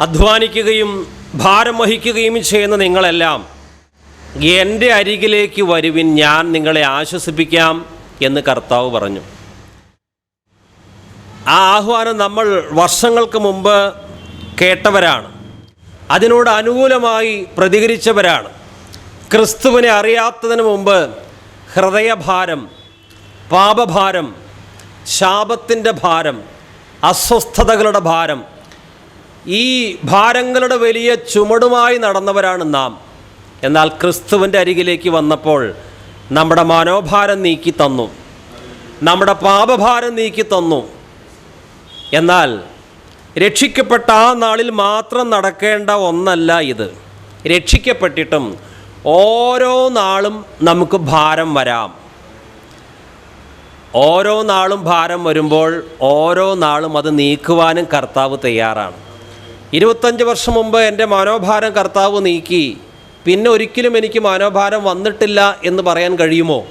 അധ്വാനിക്കുകയും ഭാരം വഹിക്കുകയും ചെയ്യുന്ന നിങ്ങളെല്ലാം എന്റെ അരികിലേക്ക് വരുവിൻ ഞാൻ നിങ്ങളെ ആശ്വസിപ്പിക്കാം എന്ന് കർത്താവ് പറഞ്ഞു. ആ ആഹ്വാനം നമ്മൾ വർഷങ്ങൾക്ക് മുമ്പ് കേട്ടവരാണ്. അതിനോട് അനുകൂലമായി പ്രതികരിച്ചവരാണ്. ക്രിസ്തുവിനെ അറിയാത്തതിന് മുമ്പ് ഹൃദയഭാരം പാപഭാരം ശാപത്തിന്റെ ഭാരം അസ്വസ്ഥതകളുടെ ഭാരം ഈ ഭാരങ്ങളുടെ വലിയ ചുമടുമായി നടന്നവരാണ് നാം. എന്നാൽ ക്രിസ്തുവിന്റെ അരികിലേക്ക് വന്നപ്പോൾ നമ്മുടെ മനോഭാരം നീക്കി തന്നു. നമ്മുടെ പാപഭാരം നീക്കി തന്നു. എന്നാൽ രക്ഷിക്കപ്പെട്ട ആ നാളിൽ മാത്രം നടക്കേണ്ട ഒന്നല്ല ഇത്. രക്ഷിക്കപ്പെട്ടിട്ടും ഓരോ നാളും നമുക്ക് ഭാരം വരാം. ഓരോ നാളും ഭാരം വരുമ്പോൾ ഓരോ നാളും അത് നീക്കുവാനും കർത്താവ് തയ്യാറാണ്. ഇരുപത്തഞ്ച് വർഷം മുമ്പ് എന്റെ മനോഭാരം കർത്താവ് നീക്കി. പിന്നെ ഒരിക്കലും എനിക്ക് മനോഭാരം വന്നിട്ടില്ല എന്ന് പറയാൻ കഴിയുമോ?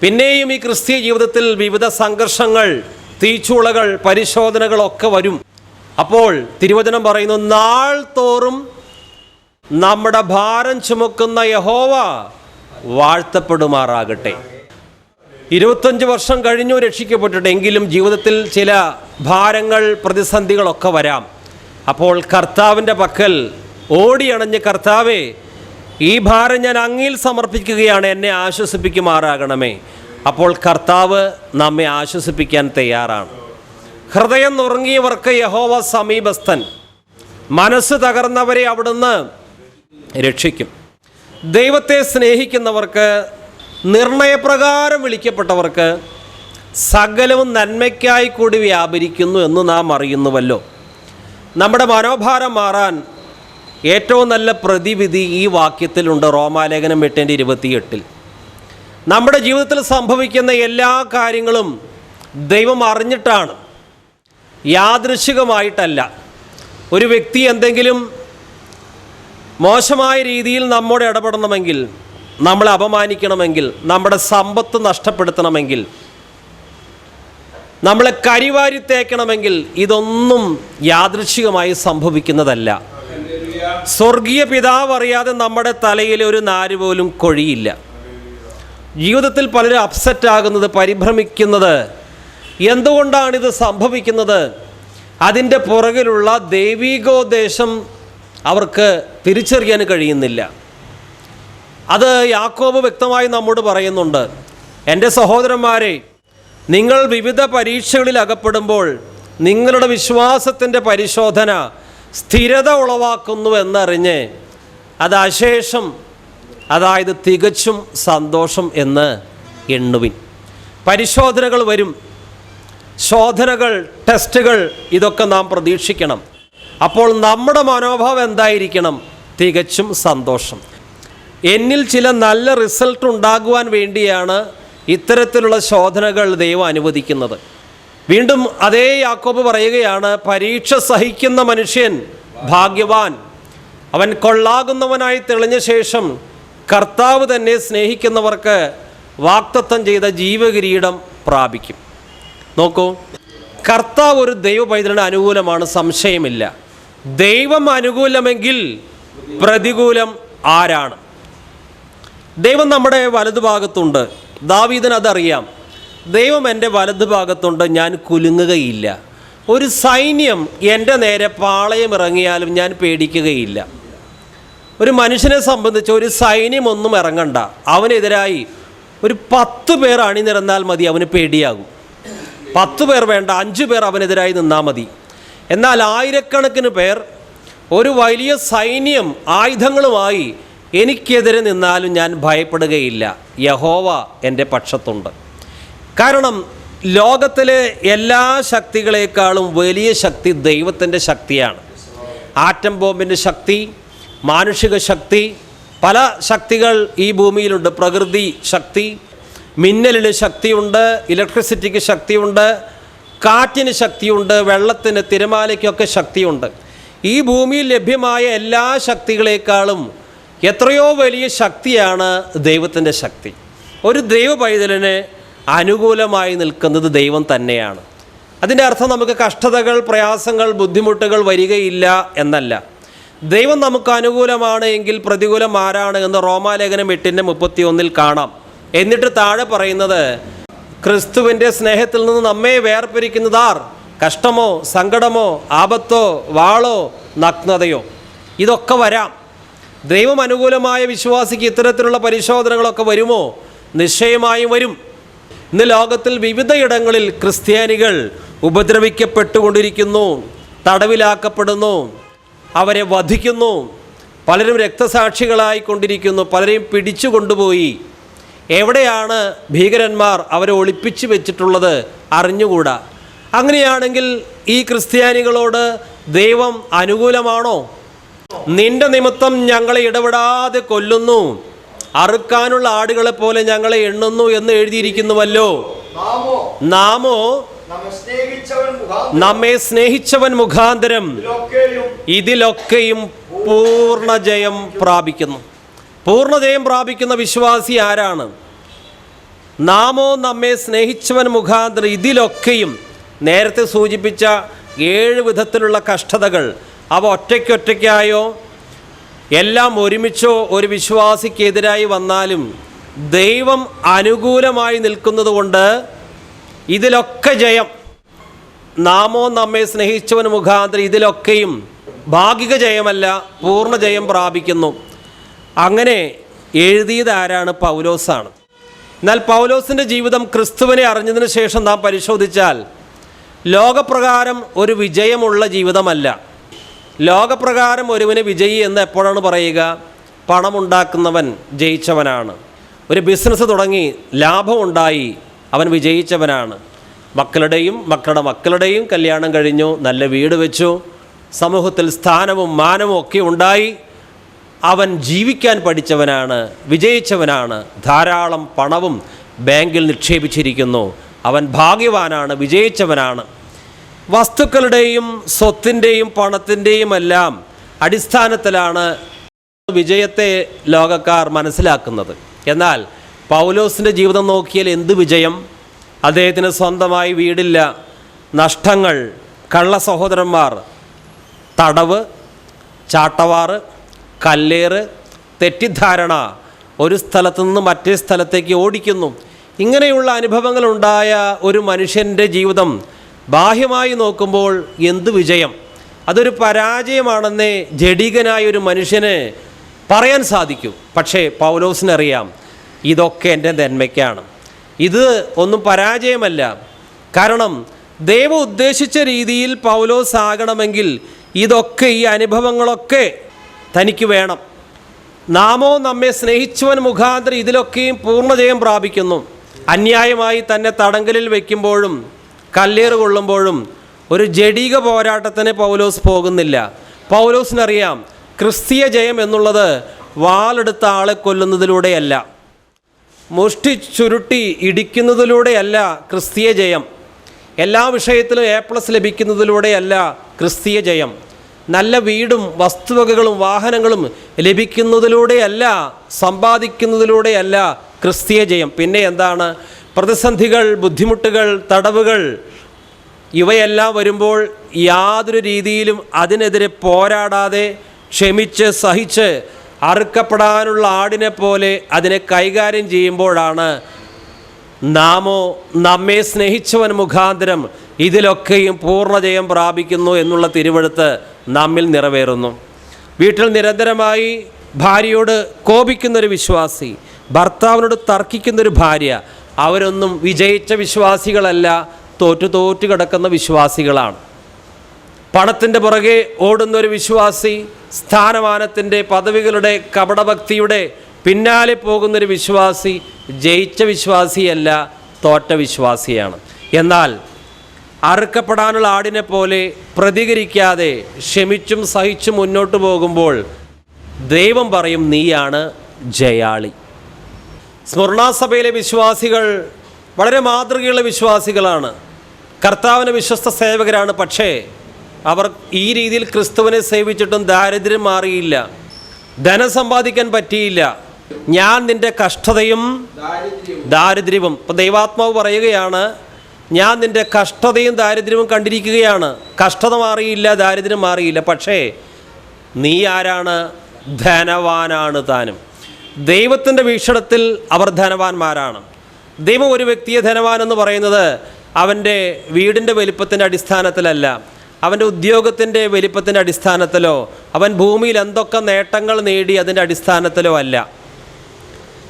പിന്നെയും ഈ ക്രിസ്തീയ ജീവിതത്തിൽ വിവിധ സംഘർഷങ്ങൾ തീച്ചുളകൾ പരിശോധനകളൊക്കെ വരും. അപ്പോൾ തിരുവചനം പറയുന്നു നാൾ തോറും നമ്മുടെ ഭാരം ചുമക്കുന്ന യഹോവ വാഴ്ത്തപ്പെടുമാറാകട്ടെ. ഇരുപത്തഞ്ച് വർഷം കഴിഞ്ഞു രക്ഷിക്കപ്പെട്ടിട്ട് എങ്കിലും ജീവിതത്തിൽ ചില ഭാരങ്ങൾ പ്രതിസന്ധികളൊക്കെ വരാം. അപ്പോൾ കർത്താവിന്റെ പക്കൽ ഓടിയണഞ്ഞ് കർത്താവേ ഈ ഭാരം ഞാൻ അങ്ങിൽ സമർപ്പിക്കുകയാണ് എന്നെ ആശ്വസിപ്പിക്കുമാറാകണമേ. അപ്പോൾ കർത്താവ് നമ്മെ ആശ്വസിപ്പിക്കാൻ തയ്യാറാണ്. ഹൃദയം നുറുങ്ങിയവർക്ക് യഹോവ സമീപസ്ഥൻ. മനസ്സ് തകർന്നവരെ അവിടുന്ന് രക്ഷിക്കും. ദൈവത്തെ സ്നേഹിക്കുന്നവർക്ക് നിർണയപ്രകാരം വിളിക്കപ്പെട്ടവർക്ക് സകലവും നന്മയ്ക്കായി കൂടി വ്യാപരിക്കുന്നു എന്ന് നാം അറിയുന്നുവല്ലോ. നമ്മുടെ മനോഭാരം മാറാൻ ഏറ്റവും നല്ല പ്രതിവിധി ഈ വാക്യത്തിലുണ്ട് റോമാലേഖനം എട്ടിന്റെ ഇരുപത്തിയെട്ടിൽ. നമ്മുടെ ജീവിതത്തിൽ സംഭവിക്കുന്ന എല്ലാ കാര്യങ്ങളും ദൈവം അറിഞ്ഞിട്ടാണ്. യാദൃശികമായിട്ടല്ല ഒരു വ്യക്തി എന്തെങ്കിലും മോശമായ രീതിയിൽ നമ്മോട് ഇടപെടണമെങ്കിൽ നമ്മളെ അപമാനിക്കണമെങ്കിൽ നമ്മുടെ സമ്പത്ത് നഷ്ടപ്പെടുത്തണമെങ്കിൽ നമ്മളെ കരിവാരി തേക്കണമെങ്കിൽ ഇതൊന്നും യാദൃച്ഛികമായി സംഭവിക്കുന്നതല്ല. സ്വർഗീയ പിതാവ് അറിയാതെ നമ്മുടെ തലയിൽ ഒരു നാര് പോലും കൊഴിയില്ല. ജീവിതത്തിൽ പലരും അപ്സെറ്റ് ആകുന്നത് പരിഭ്രമിക്കുന്നത് എന്തുകൊണ്ടാണിത് സംഭവിക്കുന്നത്? അതിന്റെ പുറകിലുള്ള ദൈവീകോദ്ദേശം അവർക്ക് തിരിച്ചറിയാൻ കഴിയുന്നില്ല. അത് യാക്കോബ് വ്യക്തമായി നമ്മോട് പറയുന്നുണ്ട്. എന്റെ സഹോദരന്മാരെ നിങ്ങൾ വിവിധ പരീക്ഷകളിൽ അകപ്പെടുമ്പോൾ നിങ്ങളുടെ വിശ്വാസത്തിന്റെ പരിശോധന സ്ഥിരത ഉളവാക്കുന്നു എന്നറിഞ്ഞ് അത് അശേഷം അതായത് തികച്ചും സന്തോഷം എന്ന് എണ്ണുവിൻ. പരിശോധനകൾ വരും. ശോധനകൾ ടെസ്റ്റുകൾ ഇതൊക്കെ നാം പ്രതീക്ഷിക്കണം. അപ്പോൾ നമ്മുടെ മനോഭാവം എന്തായിരിക്കണം? തികച്ചും സന്തോഷം. എന്നിൽ ചില നല്ല റിസൾട്ട് ഉണ്ടാകുവാൻ വേണ്ടിയാണ് ഇത്തരത്തിലുള്ള ശോധനകൾ ദൈവം അനുവദിക്കുന്നത്. വീണ്ടും അതേ യാക്കോബ് പറയുകയാണ് പരീക്ഷ സഹിക്കുന്ന മനുഷ്യൻ ഭാഗ്യവാൻ. അവൻ കൊള്ളാകുന്നവനായി തെളിഞ്ഞ ശേഷം കർത്താവ് തന്നെ സ്നേഹിക്കുന്നവർക്ക് വാക്തത്വം ചെയ്ത ജീവകിരീടം പ്രാപിക്കും. നോക്കൂ കർത്താവ് ഒരു ദൈവ പൈതലിന് അനുകൂലമാണ് സംശയമില്ല. ദൈവം അനുകൂലമെങ്കിൽ പ്രതികൂലം ആരാണ്? ദൈവം നമ്മുടെ വലതുഭാഗത്തുണ്ട്. ദാവീദന് അതറിയാം ദൈവം എന്റെ വലതുഭാഗത്തുണ്ട് ഞാൻ കുലുങ്ങുകയില്ല. ഒരു സൈന്യം എന്റെ നേരെ പാളയം ഇറങ്ങിയാലും ഞാൻ പേടിക്കുകയില്ല. ഒരു മനുഷ്യനെ സംബന്ധിച്ച് ഒരു സൈന്യമൊന്നും ഇറങ്ങണ്ട. അവനെതിരായി ഒരു പത്ത് പേർ അണിനിരന്നാൽ മതി അവന് പേടിയാകും. പത്ത് പേർ വേണ്ട അഞ്ച് പേർ അവനെതിരായി നിന്നാൽ മതി. എന്നാൽ ആയിരക്കണക്കിന് പേർ ഒരു വലിയ സൈന്യം ആയുധങ്ങളുമായി എനിക്കെതിരെ നിന്നാലും ഞാൻ ഭയപ്പെടുകയില്ല. യഹോവ എന്റെ പക്ഷത്തുണ്ട്. കാരണം ലോകത്തിലെ എല്ലാ ശക്തികളേക്കാളും വലിയ ശക്തി ദൈവത്തിന്റെ ശക്തിയാണ്. ആറ്റം ബോംബിന്റെ ശക്തി മാനുഷിക ശക്തി പല ശക്തികൾ ഈ ഭൂമിയിലുണ്ട്. പ്രകൃതി ശക്തി മിന്നലിന് ശക്തിയുണ്ട് ഇലക്ട്രിസിറ്റിക്ക് ശക്തിയുണ്ട് കാറ്റിന് ശക്തിയുണ്ട് വെള്ളത്തിന് തിരമാലയ്ക്കൊക്കെ ശക്തിയുണ്ട്. ഈ ഭൂമിയിൽ ലഭ്യമായ എല്ലാ ശക്തികളെക്കാളും എത്രയോ വലിയ ശക്തിയാണ് ദൈവത്തിന്റെ ശക്തി. ഒരു ദൈവ പൈതലിന് അനുകൂലമായി നിൽക്കുന്നത് ദൈവം തന്നെയാണ്. അതിന്റെ അർത്ഥം നമുക്ക് കഷ്ടതകൾ പ്രയാസങ്ങൾ ബുദ്ധിമുട്ടുകൾ വരികയില്ല എന്നല്ല. ദൈവം നമുക്ക് അനുകൂലമാണ് എങ്കിൽ പ്രതികൂലം ആരാണ് എന്ന് റോമാലേഖനം എട്ടിന്റെ മുപ്പത്തി ഒന്നിൽ കാണാം. എന്നിട്ട് താഴെ പറയുന്നത് ക്രിസ്തുവിന്റെ സ്നേഹത്തിൽ നിന്ന് നമ്മെ വേർപിരിക്കുന്നതാർ കഷ്ടമോ സങ്കടമോ ആപത്തോ വാളോ നഗ്നതയോ? ഇതൊക്കെ വരാം. ദൈവം അനുകൂലമായ വിശ്വാസിക്ക് ഇത്തരത്തിലുള്ള പരിശോധനകളൊക്കെ വരുമോ? നിശ്ചയമായും വരും. ഇന്ന് ലോകത്തിൽ വിവിധയിടങ്ങളിൽ ക്രിസ്ത്യാനികൾ ഉപദ്രവിക്കപ്പെട്ടുകൊണ്ടിരിക്കുന്നു തടവിലാക്കപ്പെടുന്നു അവരെ വധിക്കുന്നു പലരും രക്തസാക്ഷികളായി കൊണ്ടിരിക്കുന്നു പലരെയും പിടിച്ചു കൊണ്ടുപോയി. എവിടെയാണ് ഭീകരന്മാർ അവരെ ഒളിപ്പിച്ചു വെച്ചിട്ടുള്ളത് അറിഞ്ഞുകൂടാ? അങ്ങനെയാണെങ്കിൽ ഈ ക്രിസ്ത്യാനികളോട് ദൈവം അനുകൂലമാണോ? നിന്റെ നിമിത്തം ഞങ്ങളെ ഇടപെടാതെ കൊല്ലുന്നു. അറുക്കാനുള്ള ആടുകളെ പോലെ ഞങ്ങളെ എണ്ണുന്നു എന്ന് എഴുതിയിരിക്കുന്നുവല്ലോ. നാമോ? നാമോ? നമ്മെ സ്നേഹിച്ചവൻ മുഖാന്തരം. ഇതിലൊക്കെയും പൂർണജയം പ്രാപിക്കുന്നു. പൂർണജയം പ്രാപിക്കുന്ന വിശ്വാസി ആരാണ്? നാമോ നമ്മെ സ്നേഹിച്ചവൻ മുഖാന്തരം. ഇതിലൊക്കെയും നേരത്തെ സൂചിപ്പിച്ച ഏഴ് വിധത്തിലുള്ള കഷ്ടതകൾ അവ ഒറ്റയ്ക്കൊറ്റയ്ക്കായോ എല്ലാം ഒരുമിച്ചോ ഒരു വിശ്വാസിക്കെതിരായി വന്നാലും ദൈവം അനുകൂലമായി നിൽക്കുന്നത് കൊണ്ട് ഇതിലൊക്കെ ജയം. നാമോ നമ്മെ സ്നേഹിച്ചവന് മുഖാന്തരം ഇതിലൊക്കെയും ഭാഗിക ജയമല്ല പൂർണ ജയം പ്രാപിക്കുന്നു. അങ്ങനെ എഴുതിയത് ആരാണ്? പൗലോസാണ്. എന്നാൽ പൗലോസിന്റെ ജീവിതം ക്രിസ്തുവിനെ അറിഞ്ഞതിന് ശേഷം നാം പരിശോധിച്ചാൽ ലോകപ്രകാരം ഒരു വിജയമുള്ള ജീവിതമല്ല. ലോകപ്രകാരം ഒരുവന് വിജയി എന്ന് എപ്പോഴാണ് പറയുക? പണമുണ്ടാക്കുന്നവൻ ജയിച്ചവനാണ്. ഒരു ബിസിനസ് തുടങ്ങി ലാഭമുണ്ടായി അവൻ വിജയിച്ചവനാണ്. മക്കളുടെയും മക്കളുടെ മക്കളുടെയും കല്യാണം കഴിഞ്ഞു നല്ല വീട് വെച്ചു സമൂഹത്തിൽ സ്ഥാനവും മാനവും ഒക്കെ ഉണ്ടായി. അവൻ ജീവിക്കാൻ പഠിച്ചവനാണ് വിജയിച്ചവനാണ്. ധാരാളം പണവും ബാങ്കിൽ നിക്ഷേപിച്ചിരിക്കുന്നു. അവൻ ഭാഗ്യവാനാണ് വിജയിച്ചവനാണ്. വസ്തുക്കളുടെയും സ്വത്തിന്റെയും പണത്തിന്റെയും എല്ലാം അടിസ്ഥാനത്തിലാണ് വിജയത്തെ ലോകക്കാർ മനസ്സിലാക്കുന്നത്. എന്നാൽ പൗലോസിന്റെ ജീവിതം നോക്കിയാൽ എന്ത് വിജയം? അദ്ദേഹത്തിന് സ്വന്തമായി വീടില്ല. നഷ്ടങ്ങൾ കള്ള സഹോദരന്മാർ തടവ് ചാട്ടവാറ് കല്ലേറ് തെറ്റിദ്ധാരണ ഒരു സ്ഥലത്തു നിന്ന് മറ്റേ സ്ഥലത്തേക്ക് ഓടിക്കുന്നു. ഇങ്ങനെയുള്ള അനുഭവങ്ങളുണ്ടായ ഒരു മനുഷ്യന്റെ ജീവിതം ബാഹ്യമായി നോക്കുമ്പോൾ എന്ത് വിജയം? അതൊരു പരാജയമാണെന്നേ ജഡികനായ ഒരു മനുഷ്യന് പറയാൻ സാധിക്കും. പക്ഷേ പൗലോസിനറിയാം ഇതൊക്കെ എന്റെ നന്മയ്ക്കാണ്. ഇത് ഒന്നും പരാജയമല്ല. കാരണം ദൈവ ഉദ്ദേശിച്ച രീതിയിൽ പൗലോസ് ആകണമെങ്കിൽ ഇതൊക്കെ ഈ അനുഭവങ്ങളൊക്കെ തനിക്ക് വേണം. നാമോ നമ്മെ സ്നേഹിച്ചവൻ മുഖാന്തരം ഇതിലൊക്കെയും പൂർണജയം പ്രാപിക്കുന്നു. അന്യായമായി തന്നെ തടങ്കലിൽ വയ്ക്കുമ്പോഴും കല്ലേറ് കൊള്ളുമ്പോഴും ഒരു ജഡീക പോരാട്ടത്തിന് പൗലോസ് പോകുന്നില്ല. പൗലോസിനറിയാം ക്രിസ്തീയ ജയം എന്നുള്ളത് വാളെടുത്ത ആളെ കൊല്ലുന്നതിലൂടെയല്ല. മുഷ്ടി ചുരുട്ടി ഇടിക്കുന്നതിലൂടെയല്ല ക്രിസ്തീയ ജയം. എല്ലാ വിഷയത്തിലും എ പ്ലസ് ലഭിക്കുന്നതിലൂടെയല്ല ക്രിസ്തീയ ജയം. നല്ല വീടും വസ്തുവകകളും വാഹനങ്ങളും ലഭിക്കുന്നതിലൂടെയല്ല സമ്പാദിക്കുന്നതിലൂടെയല്ല ക്രിസ്തീയ ജയം. പിന്നെ എന്താണ്? പ്രതിസന്ധികൾ ബുദ്ധിമുട്ടുകൾ തടവുകൾ ഇവയെല്ലാം വരുമ്പോൾ യാതൊരു രീതിയിലും അതിനെതിരെ പോരാടാതെ ക്ഷമിച്ച് സഹിച്ച് അറുക്കപ്പെടാനുള്ള ആടിനെ പോലെ അതിനെ കൈകാര്യം ചെയ്യുമ്പോഴാണ് നാമോ നമ്മെ സ്നേഹിച്ചവൻ മുഖാന്തരം ഇതിലൊക്കെയും പൂർണജയം പ്രാപിക്കുന്നു എന്നുള്ള തിരുവഴുത്ത് നമ്മിൽ നിറവേറുന്നു. വീട്ടിൽ നിരന്തരമായി ഭാര്യയോട് കോപിക്കുന്നൊരു വിശ്വാസി ഭർത്താവിനോട് തർക്കിക്കുന്നൊരു ഭാര്യ അവരൊന്നും വിജയിച്ച വിശ്വാസികളല്ല തോറ്റു തോറ്റു കിടക്കുന്ന വിശ്വാസികളാണ്. പണത്തിന്റെ പുറകെ ഓടുന്ന ഒരു വിശ്വാസി സ്ഥാനമാനത്തിന്റെ പദവികളുടെ കപടഭക്തിയുടെ പിന്നാലെ പോകുന്നൊരു വിശ്വാസി ജയിച്ച വിശ്വാസിയല്ല തോറ്റ വിശ്വാസിയാണ്. എന്നാൽ അറുക്കപ്പെടാനുള്ള ആടിനെ പോലെ പ്രതികരിക്കാതെ ക്ഷമിച്ചും സഹിച്ചും മുന്നോട്ട് പോകുമ്പോൾ ദൈവം പറയും നീയാണ് ജയാളി. സ്മരണാസഭയിലെ വിശ്വാസികൾ വളരെ മാതൃകയുള്ള വിശ്വാസികളാണ്. കർത്താവിന് വിശ്വസ്ത സേവകരാണ്. പക്ഷേ അവർ ഈ രീതിയിൽ ക്രിസ്തുവിനെ സേവിച്ചിട്ടും ദാരിദ്ര്യം മാറിയില്ല. ധനം സമ്പാദിക്കാൻ പറ്റിയില്ല. ഞാൻ നിന്റെ കഷ്ടതയും ദാരിദ്ര്യവും. ഇപ്പം ദൈവാത്മാവ് പറയുകയാണ് ഞാൻ നിന്റെ കഷ്ടതയും ദാരിദ്ര്യവും കണ്ടിരിക്കുകയാണ്. കഷ്ടത മാറിയില്ല ദാരിദ്ര്യം മാറിയില്ല. പക്ഷേ നീ ആരാണ്? ധനവാനാണ് താനും. ദൈവത്തിന്റെ വീക്ഷണത്തിൽ അവർ ധനവാന്മാരാണ്. ദൈവം ഒരു വ്യക്തിയെ ധനവാൻ എന്ന് പറയുന്നത് അവന്റെ വീടിന്റെ വലിപ്പത്തിന്റെ അടിസ്ഥാനത്തിലല്ല. അവന്റെ ഉദ്യോഗത്തിന്റെ വലിപ്പത്തിന്റെ അടിസ്ഥാനത്തിലോ അവൻ ഭൂമിയിൽ എന്തൊക്കെ നേട്ടങ്ങൾ നേടി അതിന്റെ അടിസ്ഥാനത്തിലോ അല്ല.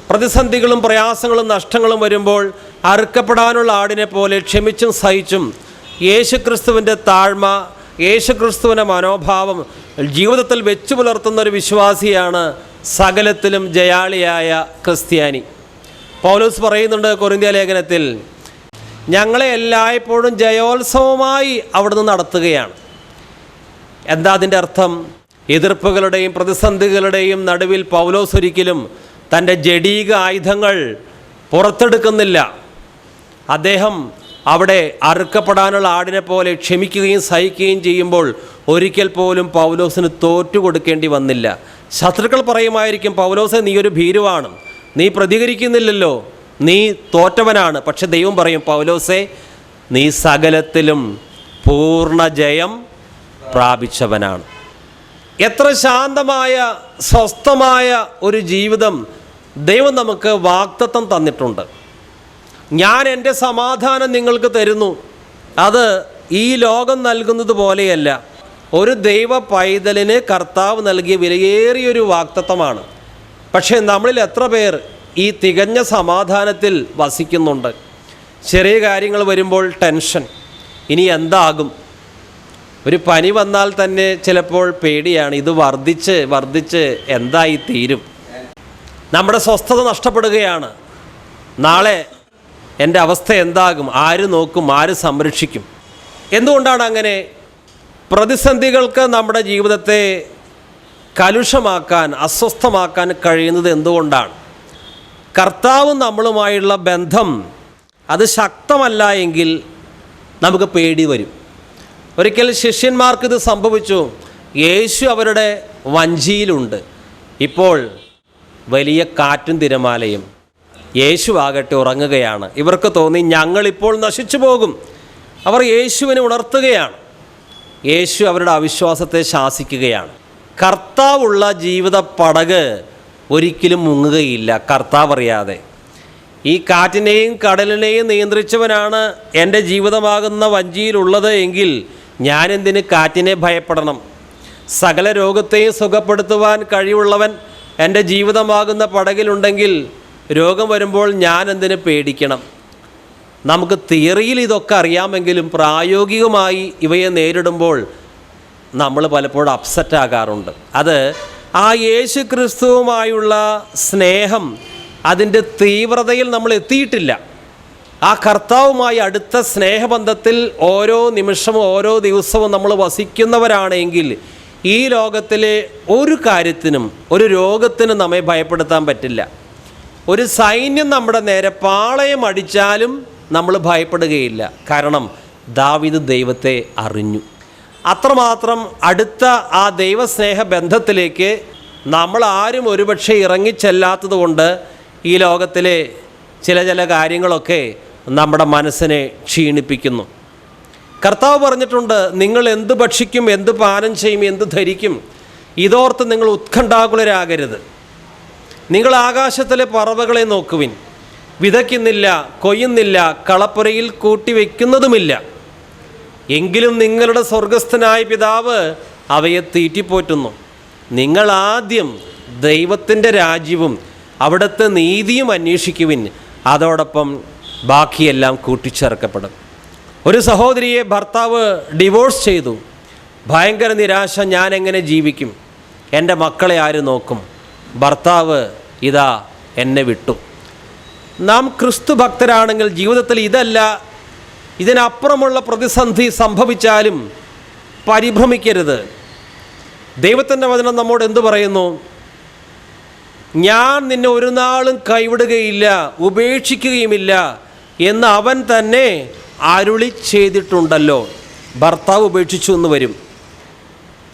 പ്രതിസന്ധികളും പ്രയാസങ്ങളും നഷ്ടങ്ങളും വരുമ്പോൾ അറുക്കപ്പെടാനുള്ള ആടിനെ പോലെ ക്ഷമിച്ചും സഹിച്ചും യേശുക്രിസ്തുവിന്റെ താഴ്മ യേശുക്രിസ്തുവിന്റെ മനോഭാവം ജീവിതത്തിൽ വെച്ചു പുലർത്തുന്ന ഒരു വിശ്വാസിയാണ് സകലത്തിലും ജയാളിയായ ക്രിസ്ത്യാനി. പൗലോസ് പറയുന്നുണ്ട് കൊരിന്ത്യ ലേഖനത്തിൽ ഞങ്ങളെ എല്ലായ്പ്പോഴും ജയോത്സവമായി അവിടുന്ന് നടത്തുകയാണ്. എന്താ അതിന്റെ അർത്ഥം? എതിർപ്പുകളുടെയും പ്രതിസന്ധികളുടെയും നടുവിൽ പൗലോസ് ഒരിക്കലും തന്റെ ജഡീക ആയുധങ്ങൾ പുറത്തെടുക്കുന്നില്ല. അദ്ദേഹം അവിടെ അറുക്കപ്പെടാനുള്ള ആടിനെ പോലെ ക്ഷമിക്കുകയും സഹിക്കുകയും ചെയ്യുമ്പോൾ ഒരിക്കൽ പോലും പൗലോസിന് തോറ്റുകൊടുക്കേണ്ടി വന്നില്ല. ശത്രുക്കൾ പറയുമായിരിക്കും പൗലോസെ നീ ഒരു ഭീരുവാണ്. നീ പ്രതികരിക്കുന്നില്ലല്ലോ. നീ തോറ്റവനാണ്. പക്ഷെ ദൈവം പറയും പൗലോസെ നീ സകലത്തിലും പൂർണ ജയം പ്രാപിച്ചവനാണ്. എത്ര ശാന്തമായ സ്വസ്ഥമായ ഒരു ജീവിതം ദൈവം നമുക്ക് വാക്തത്വം തന്നിട്ടുണ്ട്. ഞാൻ എന്റെ സമാധാനം നിങ്ങൾക്ക് തരുന്നു. അത് ഈ ലോകം നൽകുന്നത് പോലെയല്ല. ഒരു ദൈവ പൈതലിന് കർത്താവ് നൽകിയ വിലയേറിയൊരു വാക്തത്വമാണ്. പക്ഷേ നമ്മളിൽ എത്ര പേർ ഈ തികഞ്ഞ സമാധാനത്തിൽ വസിക്കുന്നുണ്ട്? ചെറിയ കാര്യങ്ങൾ വരുമ്പോൾ ടെൻഷൻ. ഇനി എന്താകും? ഒരു പനി വന്നാൽ തന്നെ ചിലപ്പോൾ പേടിയാണ്. ഇത് വർദ്ധിച്ച് വർദ്ധിച്ച് എന്തായി തീരും? നമ്മുടെ സ്വസ്ഥത നഷ്ടപ്പെടുകയാണ്. നാളെ എന്റെ അവസ്ഥ എന്താകും? ആര് നോക്കും? ആര് സംരക്ഷിക്കും? എന്തുകൊണ്ടാണ് അങ്ങനെ പ്രതിസന്ധികൾക്ക് നമ്മുടെ ജീവിതത്തെ കലുഷമാക്കാൻ അസ്വസ്ഥമാക്കാൻ കഴിയുന്നത് എന്തുകൊണ്ടാണ്? കർത്താവ് നമ്മളുമായുള്ള ബന്ധം അത് ശക്തമല്ല എങ്കിൽ നമുക്ക് പേടി വരും. ഒരിക്കൽ ശിഷ്യന്മാർക്ക് ഇത് സംഭവിച്ചു. യേശു അവരുടെ വഞ്ചിയിലുണ്ട്. ഇപ്പോൾ വലിയ കാറ്റും തിരമാലയും യേശു ആകട്ടെ ഉറങ്ങുകയാണ്. ഇവർക്ക് തോന്നി ഞങ്ങളിപ്പോൾ നശിച്ചു പോകും. അവർ യേശുവിനെ ഉണർത്തുകയാണ്. യേശു അവരുടെ അവിശ്വാസത്തെ ശാസിക്കുകയാണ്. കർത്താവുള്ള ജീവിത പടക് ഒരിക്കലും മുങ്ങുകയില്ല. കർത്താവ് അറിയാതെ. ഈ കാറ്റിനെയും കടലിനെയും നിയന്ത്രിച്ചവനാണ് എന്റെ ജീവിതമാകുന്ന വഞ്ചിയിലുള്ളത് എങ്കിൽ ഞാനെന്തിന് കാറ്റിനെ ഭയപ്പെടണം? സകല രോഗത്തെയും സുഖപ്പെടുത്തുവാൻ കഴിവുള്ളവൻ എന്റെ ജീവിതമാകുന്ന പടകിലുണ്ടെങ്കിൽ രോഗം വരുമ്പോൾ ഞാൻ എന്തിന് പേടിക്കണം? നമുക്ക് തിയറിയിൽ ഇതൊക്കെ അറിയാമെങ്കിലും പ്രായോഗികമായി ഇവയെ നേരിടുമ്പോൾ നമ്മൾ പലപ്പോഴും അപ്സെറ്റ് ആകാറുണ്ട്. അത് ആ യേശു ക്രിസ്തുവുമായുള്ള സ്നേഹം അതിന്റെ തീവ്രതയിൽ നമ്മൾ എത്തിയിട്ടില്ല. ആ കർത്താവുമായി അടുത്ത സ്നേഹബന്ധത്തിൽ ഓരോ നിമിഷവും ഓരോ ദിവസവും നമ്മൾ വസിക്കുന്നവരാണെങ്കിൽ ഈ ലോകത്തിലെ ഒരു കാര്യത്തിനും ഒരു രോഗത്തിനും നമ്മെ ഭയപ്പെടുത്താൻ പറ്റില്ല. ഒരു സൈന്യം നമ്മുടെ നേരെ പാളയം അടിച്ചാലും നമ്മൾ ഭയപ്പെടുകയില്ല. കാരണം ദാവിദ് ദൈവത്തെ അറിഞ്ഞു. അത്രമാത്രം അടുത്ത ആ ദൈവസ്നേഹ ബന്ധത്തിലേക്ക് നമ്മൾ ആരും ഒരുപക്ഷെ ഇറങ്ങിച്ചെല്ലാത്തത് കൊണ്ട് ഈ ലോകത്തിലെ ചില ചില കാര്യങ്ങളൊക്കെ നമ്മുടെ മനസ്സിനെ ക്ഷീണിപ്പിക്കുന്നു. കർത്താവ് പറഞ്ഞിട്ടുണ്ട് നിങ്ങൾ എന്ത് ഭക്ഷിക്കും എന്ത് പാനം ചെയ്യും എന്ത് ധരിക്കും ഇതോർത്ത് നിങ്ങൾ ഉത്കണ്ഠാകുലരാകരുത്. നിങ്ങൾ ആകാശത്തിലെ പറവകളെ നോക്കുവിൻ. വിതയ്ക്കുന്നില്ല കൊയ്യുന്നില്ല കളപ്പുരയിൽ കൂട്ടി വയ്ക്കുന്നതുമില്ല എങ്കിലും നിങ്ങളുടെ സ്വർഗസ്ഥനായ പിതാവ് അവയെ തീറ്റിപ്പോറ്റുന്നു. നിങ്ങൾ ആദ്യം ദൈവത്തിന്റെ രാജ്യവും അവിടുത്തെ നീതിയും അന്വേഷിക്കുവിൻ. അതോടൊപ്പം ബാക്കിയെല്ലാം കൂട്ടിച്ചേർക്കപ്പെടും. ഒരു സഹോദരിയെ ഭർത്താവ് ഡിവോഴ്സ് ചെയ്തു. ഭയങ്കര നിരാശ ഞാൻ എങ്ങനെ ജീവിക്കും? എന്റെ മക്കളെ ആര് നോക്കും? ഭർത്താവ് ഇതാ എന്നെ വിട്ടു. നാം ക്രിസ്തു ഭക്തരാണെങ്കിൽ ജീവിതത്തിൽ ഇതല്ല. ഇതിനപ്പുറമുള്ള പ്രതിസന്ധി സംഭവിച്ചാലും പരിഭ്രമിക്കരുത്. ദൈവത്തിന്റെ വചനം നമ്മോട് എന്തു പറയുന്നു? ഞാൻ നിന്നെ ഒരു നാളും കൈവിടുകയില്ല ഉപേക്ഷിക്കുകയുമില്ല എന്ന് അവൻ തന്നെ അരുളി ചെയ്തിട്ടുണ്ടല്ലോ. ഭർത്താവ് ഉപേക്ഷിച്ചു എന്ന് വരും.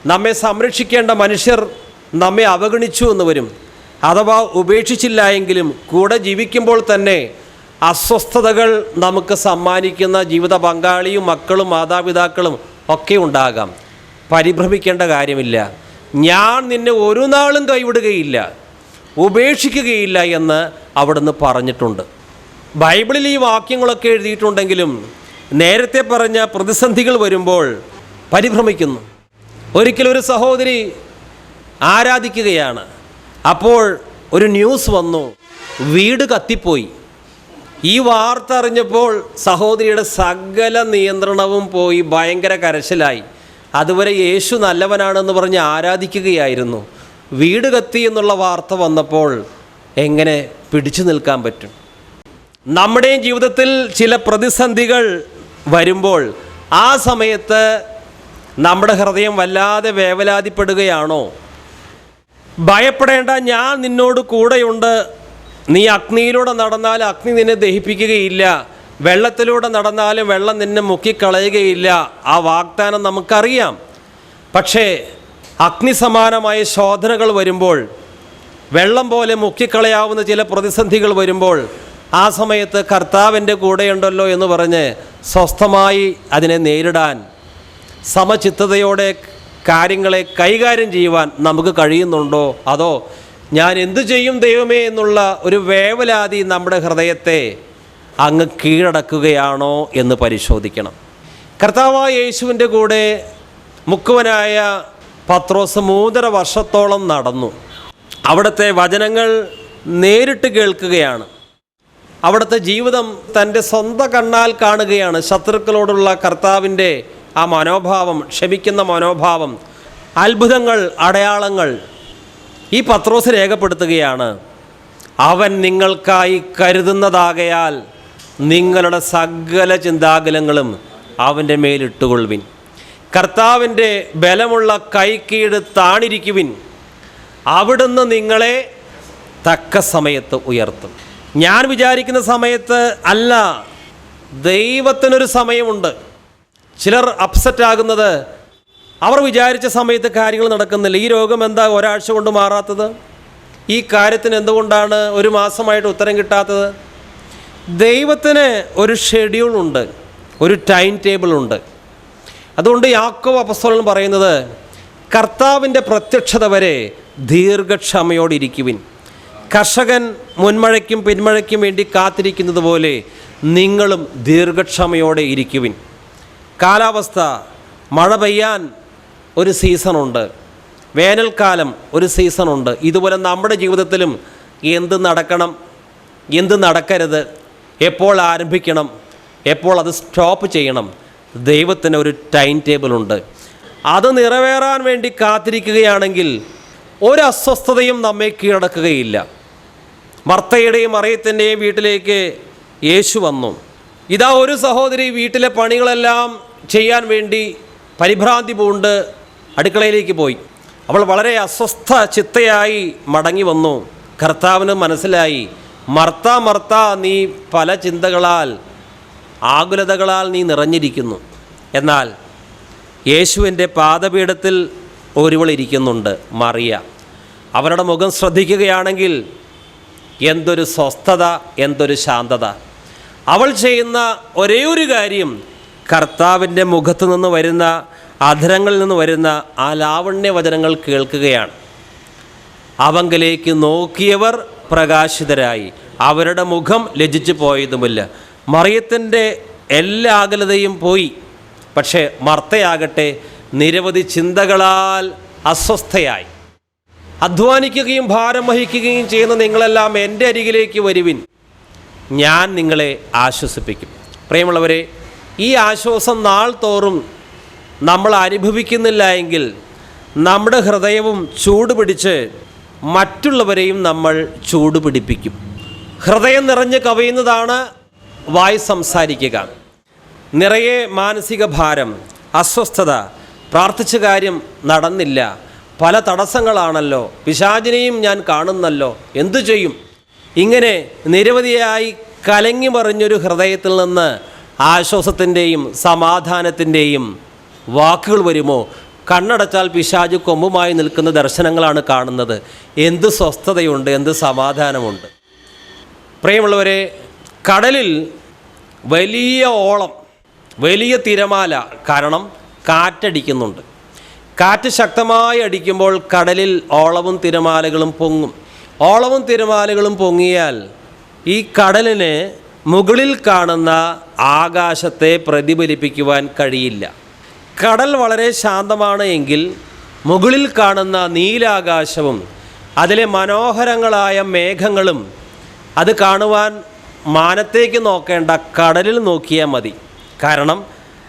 നമ്മെ സംരക്ഷിക്കേണ്ട മനുഷ്യർ നമ്മെ അവഗണിച്ചു എന്ന് വരും. അഥവാ ഉപേക്ഷിച്ചില്ല എങ്കിലും കൂടെ ജീവിക്കുമ്പോൾ തന്നെ അസ്വസ്ഥതകൾ നമുക്ക് സമ്മാനിക്കുന്ന ജീവിത പങ്കാളിയും മക്കളും മാതാപിതാക്കളും ഒക്കെ ഉണ്ടാകാം. പരിഭ്രമിക്കേണ്ട കാര്യമില്ല. ഞാൻ നിന്നെ ഒരു നാളും കൈവിടുകയില്ല. ഉപേക്ഷിക്കുകയില്ല എന്ന് അവിടുന്ന് പറഞ്ഞിട്ടുണ്ട്. ബൈബിളിൽ ഈ വാക്യങ്ങളൊക്കെ എഴുതിയിട്ടുണ്ടെങ്കിലും നേരത്തെ പറഞ്ഞ പ്രതിസന്ധികൾ വരുമ്പോൾ പരിഭ്രമിക്കുന്നു. ഒരിക്കലൊരു സഹോദരി ആരാധിക്കുകയാണ്. അപ്പോൾ ഒരു ന്യൂസ് വന്നു. വീട് കത്തിപ്പോയി. ഈ വാർത്ത അറിഞ്ഞപ്പോൾ സഹോദരിയുടെ സകല നിയന്ത്രണവും പോയി ഭയങ്കര കരച്ചിലായി. അതുവരെ യേശു നല്ലവനാണെന്ന് പറഞ്ഞ് ആരാധിക്കുകയായിരുന്നു. വീട് കത്തി എന്നുള്ള വാർത്ത വന്നപ്പോൾ എങ്ങനെ പിടിച്ചു നിൽക്കാൻ പറ്റും? നമ്മുടെയും ജീവിതത്തിൽ ചില പ്രതിസന്ധികൾ വരുമ്പോൾ ആ സമയത്ത് നമ്മുടെ ഹൃദയം വല്ലാതെ വേവലാതിപ്പെടുകയാണോ? ഭയപ്പെടേണ്ട ഞാൻ നിന്നോട് കൂടെയുണ്ട്. നീ അഗ്നിയിലൂടെ നടന്നാൽ അഗ്നി നിന്നെ ദഹിപ്പിക്കുകയില്ല. വെള്ളത്തിലൂടെ നടന്നാലും വെള്ളം നിന്നെ മുക്കിക്കളയുകയില്ല. ആ വാഗ്ദാനം നമുക്കറിയാം. പക്ഷേ അഗ്നിസമാനമായ ശോധനകൾ വരുമ്പോൾ വെള്ളം പോലെ മുക്കിക്കളയാവുന്ന ചില പ്രതിസന്ധികൾ വരുമ്പോൾ ആ സമയത്ത് കർത്താവിന്റെ കൂടെയുണ്ടല്ലോ എന്ന് പറഞ്ഞ് സ്വസ്ഥമായി അതിനെ നേരിടാൻ സമചിത്തതയോടെ കാര്യങ്ങളെ കൈകാര്യം ചെയ്യുവാൻ നമുക്ക് കഴിയുന്നുണ്ടോ? അതോ ഞാൻ എന്തു ചെയ്യും ദൈവമേ എന്നുള്ള ഒരു വേവലാതി നമ്മുടെ ഹൃദയത്തെ അങ്ങ് കീഴടക്കുകയാണോ എന്ന് പരിശോധിക്കണം. കർത്താവായ യേശുവിന്റെ കൂടെ മുക്കുവനായ പത്രോസ് മൂന്നര വർഷത്തോളം നടന്നു. അവിടുത്തെ വചനങ്ങൾ നേരിട്ട് കേൾക്കുകയാണ്. അവിടുത്തെ ജീവിതം തന്റെ സ്വന്തം കണ്ണാൽ കാണുകയാണ്. ശത്രുക്കളോടുള്ള കർത്താവിന്റെ ആ മനോഭാവം ക്ഷമിക്കുന്ന മനോഭാവം അത്ഭുതങ്ങൾ അടയാളങ്ങൾ ഈ പത്രോസ് രേഖപ്പെടുത്തുകയാണ്. അവൻ നിങ്ങൾക്കായി കരുതുന്നതാകയാൽ നിങ്ങളുടെ സകല ചിന്താകുലങ്ങളും അവന്റെ മേലിട്ടുകൊള്ളുവിൻ. കർത്താവിന്റെ ബലമുള്ള കൈക്കീട് താണിരിക്കുവിൻ. അവിടുന്ന് നിങ്ങളെ തക്ക സമയത്ത് ഉയർത്തും. ഞാൻ വിചാരിക്കുന്ന സമയത്ത് അല്ല ദൈവത്തിനൊരു സമയമുണ്ട്. ചിലർ അപ്സെറ്റ് ആകുന്നത് അവർ വിചാരിച്ച സമയത്ത് കാര്യങ്ങൾ നടക്കുന്നില്ല. ഈ രോഗം എന്താ ഒരാഴ്ച കൊണ്ട് മാറാത്തത്? ഈ കാര്യത്തിന് എന്തുകൊണ്ടാണ് ഒരു മാസമായിട്ട് ഉത്തരം കിട്ടാത്തത്? ദൈവത്തിന് ഒരു ഷെഡ്യൂൾ ഉണ്ട് ഒരു ടൈം ടേബിൾ ഉണ്ട്. അതുകൊണ്ട് യാക്കോ അപസ്വലൻ പറയുന്നത് കർത്താവിന്റെ പ്രത്യക്ഷത വരെ ദീർഘക്ഷമയോടെ ഇരിക്കുവിൻ. കർഷകൻ മുൻമഴയ്ക്കും പിന്മഴയ്ക്കും വേണ്ടി കാത്തിരിക്കുന്നത് പോലെ നിങ്ങളും ദീർഘക്ഷമയോടെ ഇരിക്കുവിൻ. കാലാവസ്ഥ മഴ പെയ്യാൻ ഒരു സീസണുണ്ട് വേനൽക്കാലം ഒരു സീസണുണ്ട് ഇതുപോലെ നമ്മുടെ ജീവിതത്തിലും എന്ത് നടക്കണം എന്ത് നടക്കരുത് എപ്പോൾ ആരംഭിക്കണം എപ്പോൾ അത് സ്റ്റോപ്പ് ചെയ്യണം ദൈവത്തിന് ഒരു ടൈം ടേബിളുണ്ട് അത് നിറവേറാൻ വേണ്ടി കാത്തിരിക്കുകയാണെങ്കിൽ ഒരു അസ്വസ്ഥതയും നമ്മെ കീഴടക്കുകയില്ല. ഭർത്തയുടെയും അറിയത്തിന്റെയും വീട്ടിലേക്ക് യേശു വന്നു. ഇതാ ഒരു സഹോദരി വീട്ടിലെ പണികളെല്ലാം ചെയ്യാൻ വേണ്ടി പരിഭ്രാന്തി പൂണ്ട് അടുക്കളയിലേക്ക് പോയി. അവൾ വളരെ അസ്വസ്ഥ ചിത്തയായി മടങ്ങി വന്നു. കർത്താവിന് മനസ്സിലായി. മർത്ത മർത്ത നീ പല ചിന്തകളാൽ ആകുലതകളാൽ നീ നിറഞ്ഞിരിക്കുന്നു. എന്നാൽ യേശുവിന്റെ പാദപീഠത്തിൽ ഒരുവൾ ഇരിക്കുന്നുണ്ട് മറിയ. അവരുടെ മുഖം ശ്രദ്ധിക്കുകയാണെങ്കിൽ എന്തൊരു സ്വസ്ഥത എന്തൊരു ശാന്തത. അവൾ ചെയ്യുന്ന ഒരേ ഒരു കാര്യം കർത്താവിന്റെ മുഖത്തു നിന്ന് വരുന്ന അധരങ്ങളിൽ നിന്ന് വരുന്ന ആ ലാവണ്യവചനങ്ങൾ കേൾക്കുകയാണ്. അവങ്കിലേക്ക് നോക്കിയവർ പ്രകാശിതരായി. അവരുടെ മുഖം ലജിച്ചു പോയതുമില്ല. മറിയത്തിന്റെ എല്ലാ അകലതയും പോയി. പക്ഷേ മർത്തയാകട്ടെ നിരവധി ചിന്തകളാൽ അസ്വസ്ഥയായി. അധ്വാനിക്കുകയും ഭാരം വഹിക്കുകയും ചെയ്യുന്ന നിങ്ങളെല്ലാം എന്റെ അരികിലേക്ക് വരുവിൻ. ഞാൻ നിങ്ങളെ ആശ്വസിപ്പിക്കും. പ്രിയമുള്ളവരെ ഈ ആശ്വാസം നാൾ തോറും നമ്മൾ അനുഭവിക്കുന്നില്ല എങ്കിൽ നമ്മുടെ ഹൃദയവും ചൂടുപിടിച്ച് മറ്റുള്ളവരെയും നമ്മൾ ചൂടുപിടിപ്പിക്കും ഹൃദയം നിറഞ്ഞ് കവിയുന്നതാണ് വായി സംസാരിക്കുക. നിറയെ മാനസിക ഭാരം അസ്വസ്ഥത പ്രാർത്ഥിച്ച കാര്യം നടന്നില്ല. പല തടസ്സങ്ങളാണല്ലോ. പിശാചിനെയും ഞാൻ കാണുന്നല്ലോ. എന്തു ചെയ്യും? ഇങ്ങനെ നിരവധിയായി കലങ്ങി മറിഞ്ഞൊരു ഹൃദയത്തിൽ നിന്ന് ആശ്വാസത്തിന്റെയും സമാധാനത്തിന്റെയും വാക്കുകൾ വരുമോ? കണ്ണടച്ചാൽ പിശാജ് കൊമ്പുമായി നിൽക്കുന്ന ദർശനങ്ങളാണ് കാണുന്നത്. എന്ത് സ്വസ്ഥതയുണ്ട് എന്ത് സമാധാനമുണ്ട്. പ്രിയമുള്ളവരെ കടലിൽ വലിയ ഓളം വലിയ തിരമാല കാരണം കാറ്റടിക്കുന്നുണ്ട്. കാറ്റ് ശക്തമായി അടിക്കുമ്പോൾ കടലിൽ ഓളവും തിരമാലകളും പൊങ്ങും. ഓളവും തിരമാലകളും പൊങ്ങിയാൽ ഈ കടലിന് മുകളിൽ കാണുന്ന ആകാശത്തെ പ്രതിഫലിപ്പിക്കുവാൻ കഴിയില്ല. കടൽ വളരെ ശാന്തമാണ് എങ്കിൽ മുകളിൽ കാണുന്ന നീലാകാശവും അതിലെ മനോഹരങ്ങളായ മേഘങ്ങളും അത് കാണുവാൻ മാനത്തേക്ക് നോക്കേണ്ട കടലിൽ നോക്കിയാൽ മതി. കാരണം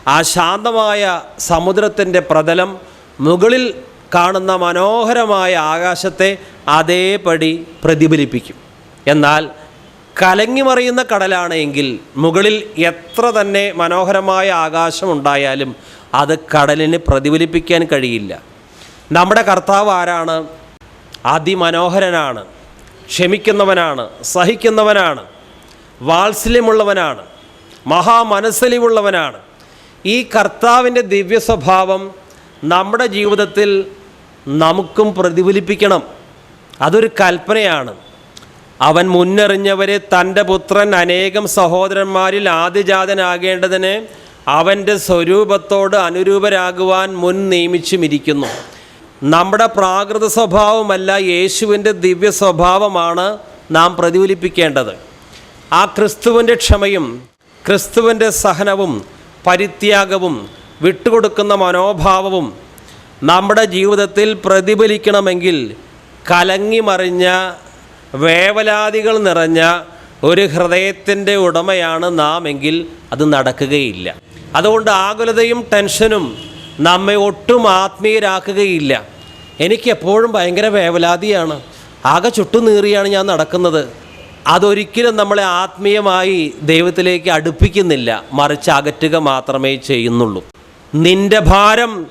ആ ശാന്തമായ സമുദ്രത്തിന്റെ പ്രതലം മുകളിൽ കാണുന്ന മനോഹരമായ ആകാശത്തെ അതേപടി പ്രതിഫലിപ്പിക്കും. എന്നാൽ കലങ്ങിമറിയുന്ന കടലാണ് എങ്കിൽ മുകളിൽ എത്ര തന്നെ മനോഹരമായ ആകാശമുണ്ടായാലും അത് കടലിന് പ്രതിഫലിപ്പിക്കാൻ കഴിയില്ല. നമ്മുടെ കർത്താവ് ആരാണ്? അതിമനോഹരനാണ്. ക്ഷമിക്കുന്നവനാണ്. സഹിക്കുന്നവനാണ്. വാത്സല്യമുള്ളവനാണ്. മഹാമനസ്സലിവുള്ളവനാണ്. ഈ കർത്താവിന്റെ ദിവ്യ സ്വഭാവം നമ്മുടെ ജീവിതത്തിൽ നമുക്കും പ്രതിഫലിപ്പിക്കണം. അതൊരു കൽപ്പനയാണ്. അവൻ മുന്നറിഞ്ഞവരെ തന്റെ പുത്രൻ അനേകം സഹോദരന്മാരിൽ ആദ്യജാതനാകേണ്ടതിന് അവന്റെ സ്വരൂപത്തോട് അനുരൂപരാകുവാൻ മുൻ നിയമിച്ചുമിരിക്കുന്നു. നമ്മുടെ പ്രാകൃത സ്വഭാവമല്ല യേശുവിന്റെ ദിവ്യ സ്വഭാവമാണ് നാം പ്രതിഫലിപ്പിക്കേണ്ടത്. ആ ക്രിസ്തുവിന്റെ ക്ഷമയും ക്രിസ്തുവിന്റെ സഹനവും പരിത്യാഗവും വിട്ടുകൊടുക്കുന്ന മനോഭാവവും നമ്മുടെ ജീവിതത്തിൽ പ്രതിഫലിക്കണമെങ്കിൽ കലങ്ങിമറിഞ്ഞ വേവലാതികൾ നിറഞ്ഞ ഒരു ഹൃദയത്തിന്റെ ഉടമയാണ് നാം എങ്കിൽ അത് നടക്കുകയില്ല. അതുകൊണ്ട് ആകുലതയും ടെൻഷനും നമ്മെ ഒട്ടും ആത്മീയരാക്കുകയില്ല. എനിക്കെപ്പോഴും ഭയങ്കര വേവലാതിയാണ്. ആകെ ചുട്ടുനീറിയാണ് ഞാൻ നടക്കുന്നത്. അതൊരിക്കലും നമ്മളെ ആത്മീയമായി ദൈവത്തിലേക്ക് അടുപ്പിക്കുന്നില്ല. മറിച്ച് അകറ്റുക മാത്രമേ ചെയ്യുന്നുള്ളൂ. നിന്റെ ഭാരം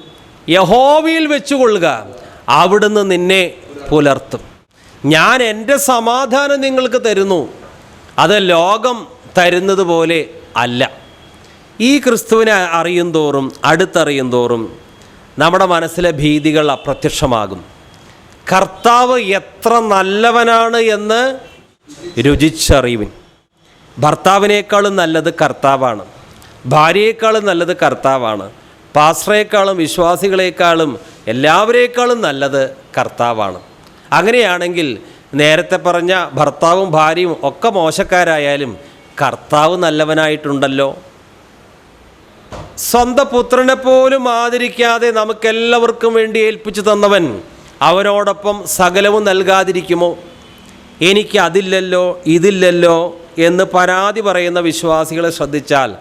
യഹോവയിൽ വെച്ചുകൊള്ളുക. അവിടുന്ന് നിന്നെ പുലർത്തും. ഞാൻ എന്റെ സമാധാനം നിങ്ങൾക്ക് തരുന്നു. അത് ലോകം തരുന്നത് പോലെ അല്ല. ഈ ക്രിസ്തുവിനെ അറിയും തോറും അടുത്തറിയും തോറും നമ്മുടെ മനസ്സിലെ ഭീതികൾ അപ്രത്യക്ഷമാകും. കർത്താവ് എത്ര നല്ലവനാണ് എന്ന് രുചിച്ചറിവിൻ ഭർത്താവിനേക്കാളും നല്ലത് കർത്താവാണ്. ഭാര്യയേക്കാളും നല്ലത് കർത്താവാണ്. പാസ്റ്ററേക്കാളും വിശ്വാസികളേക്കാളും എല്ലാവരേക്കാളും നല്ലത് കർത്താവാണ്. അങ്ങനെയാണെങ്കിൽ നേരത്തെ പറഞ്ഞ ഭർത്താവും ഭാര്യയും ഒക്കെ മോശക്കാരായാലും കർത്താവ് നല്ലവനായിട്ടുണ്ടല്ലോ. സ്വന്തം പുത്രനെ പോലും ആദരിക്കാതെ നമുക്കെല്ലാവർക്കും വേണ്ടി ഏൽപ്പിച്ചു തന്നവൻ അവനോടൊപ്പം സകലവും നൽകാതിരിക്കുമോ? എനിക്ക് അതില്ലല്ലോ ഇതില്ലല്ലോ എന്ന് പരാതി പറയുന്ന വിശ്വാസികളെ ശ്രദ്ധിച്ചാൽ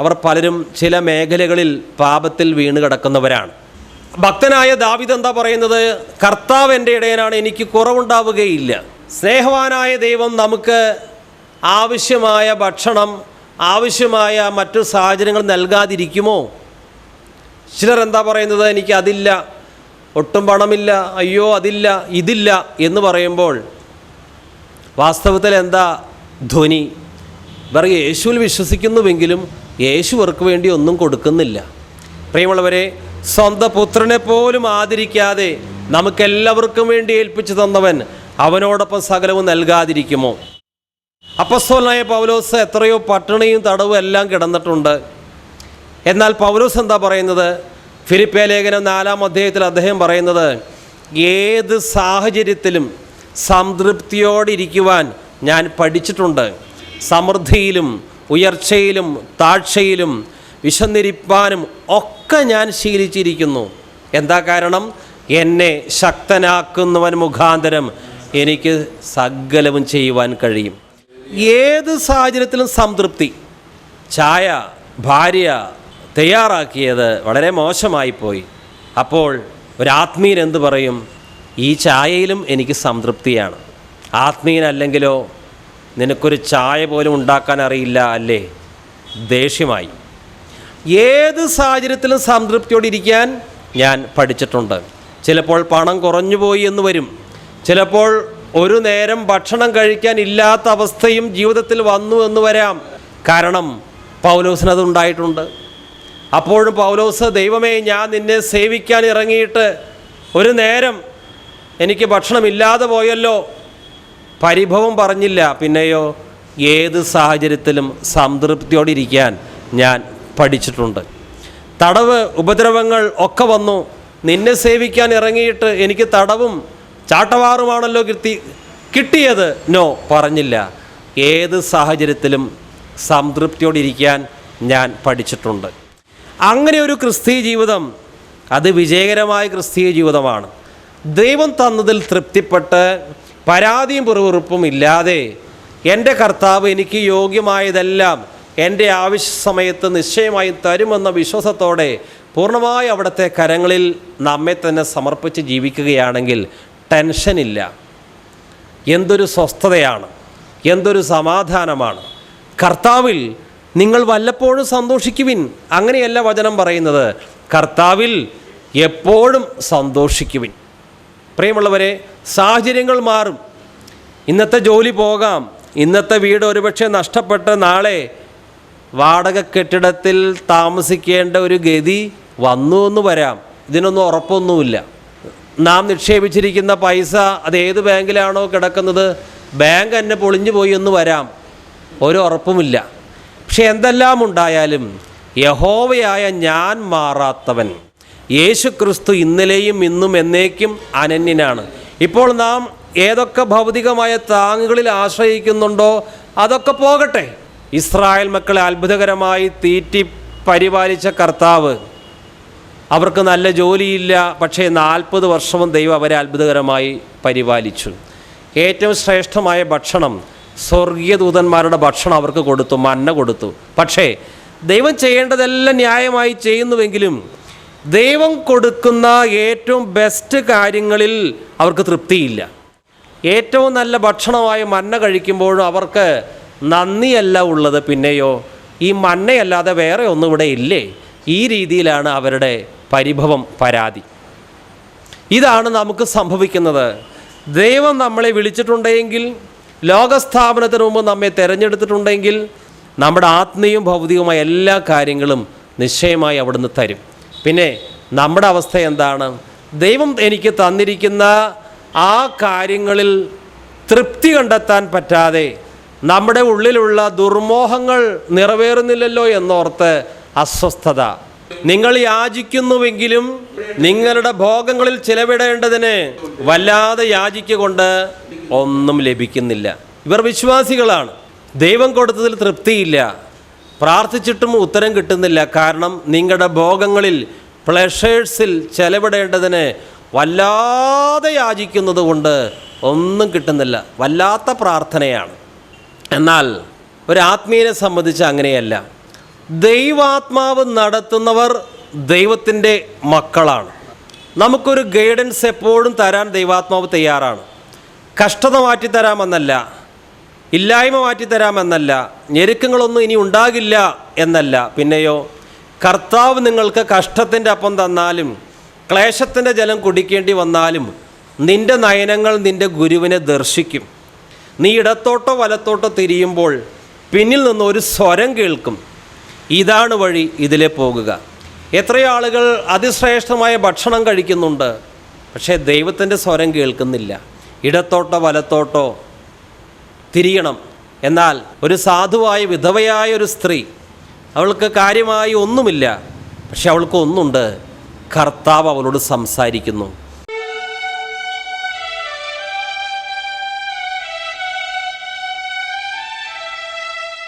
അവർ പലരും ചില മേഖലകളിൽ പാപത്തിൽ വീണ് കിടക്കുന്നവരാണ്. ഭക്തനായ ദാവിദ് എന്താ പറയുന്നത്? കർത്താവ് എന്റെ ഇടയനാണ് എനിക്ക് കുറവുണ്ടാവുകയില്ല. സ്നേഹവാനായ ദൈവം നമുക്ക് ആവശ്യമായ ഭക്ഷണം ആവശ്യമായ മറ്റു സാഹചര്യങ്ങൾ നൽകാതിരിക്കുമോ? ചിലർ എന്താ പറയുന്നത്? എനിക്ക് അതില്ല ഒട്ടും പണമില്ല അയ്യോ അതില്ല ഇതില്ല എന്ന് പറയുമ്പോൾ വാസ്തവത്തിൽ എന്താ ധ്വനി? ഇവർ യേശുവിൽ വിശ്വസിക്കുന്നുവെങ്കിലും യേശു അവർക്ക് വേണ്ടി ഒന്നും കൊടുക്കുന്നില്ല. പ്രിയമുള്ളവരെ സ്വന്തം പുത്രനെ പോലും ആദരിക്കാതെ നമുക്കെല്ലാവർക്കും വേണ്ടി ഏൽപ്പിച്ചു തന്നവൻ അവനോടൊപ്പം സകലവും നൽകാതിരിക്കുമോ? അപ്പസ്തോലനായ പൗലോസ് എത്രയോ പട്ടിണിയും തടവും എല്ലാം കിടന്നിട്ടുണ്ട്. എന്നാൽ പൗലോസ് എന്താ പറയുന്നത്? ഫിലിപ്പേ ലേഖനം നാലാം അധ്യായത്തിൽ അദ്ദേഹം പറയുന്നത് ഏത് സാഹചര്യത്തിലും സംതൃപ്തിയോടിരിക്കുവാൻ ഞാൻ പഠിച്ചിട്ടുണ്ട്. സമൃദ്ധിയിലും ഉയർച്ചയിലും താഴ്ചയിലും വിശന്നിരിപ്പാനും ഒക്കെ ഞാൻ ശീലിച്ചിരിക്കുന്നു. എന്താ കാരണം? എന്നെ ശക്തനാക്കുന്നവൻ മുഖാന്തരം എനിക്ക് സകലവും ചെയ്യുവാൻ കഴിയും. ഏത് സാഹചര്യത്തിലും സംതൃപ്തി. ചായ ഭാര്യ തയ്യാറാക്കിയത് വളരെ മോശമായിപ്പോയി. അപ്പോൾ ഒരാത്മീയൻ എന്ത് പറയും? ഈ ചായയിലും എനിക്ക് സംതൃപ്തിയാണ്. ആത്മീയനല്ലെങ്കിലോ നിനക്കൊരു ചായ പോലും ഉണ്ടാക്കാൻ അറിയില്ല അല്ലേ? ദേഷ്യമായി. ഏത് സാഹചര്യത്തിലും സംതൃപ്തിയോടെ ഇരിക്കാൻ ഞാൻ പഠിച്ചിട്ടുണ്ട്. ചിലപ്പോൾ പണം കുറഞ്ഞു പോയി എന്ന് വരും. ചിലപ്പോൾ ഒരു നേരം ഭക്ഷണം കഴിക്കാൻ ഇല്ലാത്ത അവസ്ഥയും ജീവിതത്തിൽ വന്നു എന്ന് വരാം. കാരണം പൗലോസിനത് ഉണ്ടായിട്ടുണ്ട്. അപ്പോഴും പൗലോസ് ദൈവമേ ഞാൻ നിന്നെ സേവിക്കാൻ ഇറങ്ങിയിട്ട് ഒരു നേരം എനിക്ക് ഭക്ഷണമില്ലാതെ പോയല്ലോ. പരിഭവം പറഞ്ഞില്ല. പിന്നെയോ ഏത് സാഹചര്യത്തിലും സംതൃപ്തിയോടെ ഇരിക്കാൻ ഞാൻ പഠിച്ചിട്ടുണ്ട്. തടവ് ഉപദ്രവങ്ങൾ ഒക്കെ വന്നു. നിന്നെ സേവിക്കാൻ ഇറങ്ങിയിട്ട് എനിക്ക് തടവും ചാട്ടവാറുമാണല്ലോ കിട്ടി കിട്ടിയത്. നോ പറഞ്ഞില്ല. ഏത് സാഹചര്യത്തിലും സംതൃപ്തിയോടെ ഇരിക്കാൻ ഞാൻ പഠിച്ചിട്ടുണ്ട്. അങ്ങനെ ഒരു ക്രിസ്തീയ ജീവിതം അത് വിജയകരമായ ക്രിസ്തീയ ജീവിതമാണ്. ദൈവം തന്നതിൽ തൃപ്തിപ്പെട്ട് പരാതിയും പിറുവിറുപ്പും ഇല്ലാതെ എന്റെ കർത്താവ് എനിക്ക് യോഗ്യമായതെല്ലാം എന്റെ ആവശ്യ സമയത്ത് നിശ്ചയമായും തരുമെന്ന വിശ്വാസത്തോടെ പൂർണമായി അവിടുത്തെ കരങ്ങളിൽ നമ്മെ തന്നെ സമർപ്പിച്ച് ജീവിക്കുകയാണെങ്കിൽ ടെൻഷനില്ല. എന്തൊരു സ്വസ്ഥതയാണ്. എന്തൊരു സമാധാനമാണ്. കർത്താവിൽ നിങ്ങൾ വല്ലപ്പോഴും സന്തോഷിക്കുവിൻ. അങ്ങനെയല്ല വചനം പറയുന്നത്. കർത്താവിൽ എപ്പോഴും സന്തോഷിക്കുവിൻ. പ്രിയമുള്ളവരെ സാഹചര്യങ്ങൾ മാറും. ഇന്നത്തെ ജോലി പോകാം. ഇന്നത്തെ വീട് ഒരുപക്ഷെ നഷ്ടപ്പെട്ട് നാളെ വാടക കെട്ടിടത്തിൽ താമസിക്കേണ്ട ഒരു ഗതി വന്നു എന്ന് വരാം. ഇതിനൊന്നും ഉറപ്പൊന്നുമില്ല. നാം നിക്ഷേപിച്ചിരിക്കുന്ന പൈസ അത് ഏത് ബാങ്കിലാണോ കിടക്കുന്നത് ബാങ്ക് തന്നെ പൊളിഞ്ഞു പോയി എന്ന് വരാം. ഒരു ഉറപ്പുമില്ല. പക്ഷെ എന്തെല്ലാം ഉണ്ടായാലും യഹോവയായ ഞാൻ മാറാത്തവൻ. യേശു ക്രിസ്തു ഇന്നലെയും ഇന്നും എന്നേക്കും അനന്യനാണ്. ഇപ്പോൾ നാം ഏതൊക്കെ ഭൗതികമായ താങ്ങുകളിൽ ആശ്രയിക്കുന്നുണ്ടോ അതൊക്കെ പോകട്ടെ. ഇസ്രായേൽ മക്കളെ അത്ഭുതകരമായി തീറ്റി പരിപാലിച്ച കർത്താവ് അവർക്ക് നല്ല ജോലിയില്ല പക്ഷേ നാൽപ്പത് വർഷവും ദൈവം അവരെ അത്ഭുതകരമായി പരിപാലിച്ചു. ഏറ്റവും ശ്രേഷ്ഠമായ ഭക്ഷണം സ്വർഗീയ ദൂതന്മാരുടെ ഭക്ഷണം അവർക്ക് കൊടുത്തു മന്ന കൊടുത്തു. പക്ഷേ ദൈവം ചെയ്യേണ്ടതെല്ലാം ന്യായമായി ചെയ്യുന്നുവെങ്കിലും ദൈവം കൊടുക്കുന്ന ഏറ്റവും ബെസ്റ്റ് കാര്യങ്ങളിൽ അവർക്ക് തൃപ്തിയില്ല. ഏറ്റവും നല്ല ഭക്ഷണമായ മന്ന കഴിക്കുമ്പോഴും അവർക്ക് നന്ദിയല്ല ഉള്ളത് പിന്നെയോ? ഈ മണ്ണയല്ലാതെ വേറെ ഒന്നും ഇവിടെ ഇല്ലേ? ഈ രീതിയിലാണ് അവരുടെ പരിഭവം പരാതി. ഇതാണ് നമുക്ക് സംഭവിക്കുന്നത്. ദൈവം നമ്മളെ വിളിച്ചിട്ടുണ്ടെങ്കിൽ ലോകസ്ഥാപനത്തിന് മുമ്പ് നമ്മെ തിരഞ്ഞെടുത്തിട്ടുണ്ടെങ്കിൽ നമ്മുടെ ആത്മീയവും ഭൗതികവുമായ എല്ലാ കാര്യങ്ങളും നിശ്ചയമായി അവിടുന്ന് തരും. പിന്നെ നമ്മുടെ അവസ്ഥ എന്താണ്? ദൈവം എനിക്ക് തന്നിരിക്കുന്ന ആ കാര്യങ്ങളിൽ തൃപ്തി കണ്ടെത്താൻ പറ്റാതെ നമ്മുടെ ഉള്ളിലുള്ള ദുർമോഹങ്ങൾ നിറവേറുന്നില്ലല്ലോ എന്നോർത്ത് അസ്വസ്ഥത. നിങ്ങൾ യാചിക്കുന്നുവെങ്കിലും നിങ്ങളുടെ ഭോഗങ്ങളിൽ ചിലവിടേണ്ടതിന് വല്ലാതെ യാചിക്കൊണ്ട് ഒന്നും ലഭിക്കുന്നില്ല. ഇവർ വിശ്വാസികളാണ്. ദൈവം കൊടുത്തതിൽ തൃപ്തിയില്ല. പ്രാർത്ഥിച്ചിട്ടും ഉത്തരം കിട്ടുന്നില്ല. കാരണം നിങ്ങളുടെ ഭോഗങ്ങളിൽ പ്ലഷേഴ്സിൽ ചെലവിടേണ്ടതിന് വല്ലാതെ യാചിക്കുന്നത് കൊണ്ട് ഒന്നും കിട്ടുന്നില്ല. വല്ലാത്ത പ്രാർത്ഥനയാണ്. എന്നാൽ ഒരാത്മീയനെ സംബന്ധിച്ച് അങ്ങനെയല്ല. ദൈവാത്മാവ് നടത്തുന്നവർ ദൈവത്തിന്റെ മക്കളാണ്. നമുക്കൊരു ഗൈഡൻസ് എപ്പോഴും തരാൻ ദൈവാത്മാവ് തയ്യാറാണ്. കഷ്ടത മാറ്റിത്തരാമെന്നല്ല ഇല്ലായ്മ മാറ്റിത്തരാമെന്നല്ല ഞെരുക്കങ്ങളൊന്നും ഇനി ഉണ്ടാകില്ല എന്നല്ല. പിന്നെയോ കർത്താവ് നിങ്ങൾക്ക് കഷ്ടത്തിന്റെ അപ്പം തന്നാലും ക്ലേശത്തിന്റെ ജലം കുടിക്കേണ്ടി വന്നാലും നിന്റെ നയനങ്ങൾ നിന്റെ ഗുരുവിനെ ദർശിക്കും. നീ ഇടത്തോട്ടോ വലത്തോട്ടോ തിരിയുമ്പോൾ പിന്നിൽ നിന്ന് ഒരു സ്വരം കേൾക്കും. ഇതാണ് വഴി ഇതിലെ പോകുക. എത്രയോ ആളുകൾ അതിശ്രേഷ്ഠമായ ഭക്ഷണം കഴിക്കുന്നുണ്ട് പക്ഷേ ദൈവത്തിന്റെ സ്വരം കേൾക്കുന്നില്ല. ഇടത്തോട്ടോ വലത്തോട്ടോ തിരിയണം. എന്നാൽ ഒരു സാധുവായ വിധവയായ ഒരു സ്ത്രീ അവൾക്ക് കാര്യമായി ഒന്നുമില്ല പക്ഷെ അവൾക്ക് ഒന്നുണ്ട്. കർത്താവ് അവളോട് സംസാരിക്കുന്നു.